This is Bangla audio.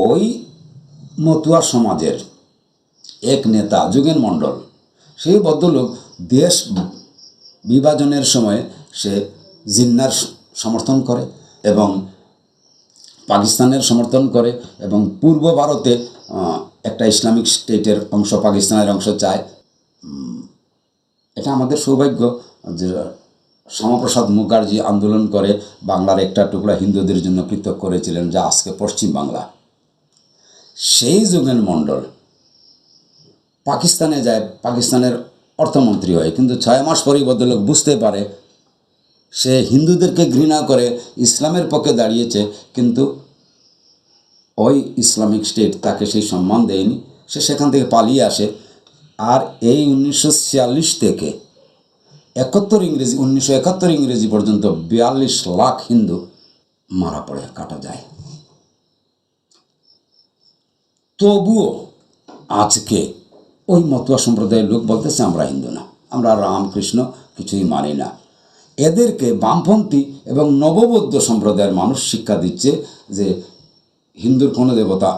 ওই মতুয়া সমাজের এক নেতা, যুগেন মণ্ডল। সেই ভদ্রলোক দেশ বিভাজনের সময় সে জিন্নার সমর্থন করে এবং পাকিস্তানের সমর্থন করে এবং পূর্ব ভারতে একটা ইসলামিক স্টেটের অংশ, পাকিস্তানের অংশ চায়। এটা আমাদের সৌভাগ্য যে শ্যামাপ্রসাদ মুখার্জি আন্দোলন করে বাংলার একটা টুকরা হিন্দুদের জন্য পৃথক করেছিলেন যা আজকে পশ্চিম বাংলা সেই যোগেন মণ্ডল। পাকিস্তানে যায়, পাকিস্তানের অর্থমন্ত্রী হয়, কিন্তু ছয় মাস পরেই ভদ্রলোক বুঝতে পারে, সে হিন্দুদেরকে ঘৃণা করে ইসলামের পক্ষে দাঁড়িয়েছে, কিন্তু ওই ইসলামিক স্টেট তাকে সেই সম্মান দেয়নি। সে সেখান থেকে পালিয়ে আসে। আর এই উনিশশো থেকে একাত্তর ইংরেজি, উনিশশো একাত্তর ইংরেজি পর্যন্ত বিয়াল্লিশ লাখ হিন্দু মারা পড়ে, কাটা যায়। তবুও আজকে ওই মতুয়া সম্প্রদায়ের লোক বলতেছে, আমরা হিন্দু না, আমরা রামকৃষ্ণ, কিছুই মানি না। এদেরকে বামপন্থী এবং নববৌদ্ধ সম্প্রদায়ের মানুষ শিক্ষা দিচ্ছে যে হিন্দুর কোনো দেবতা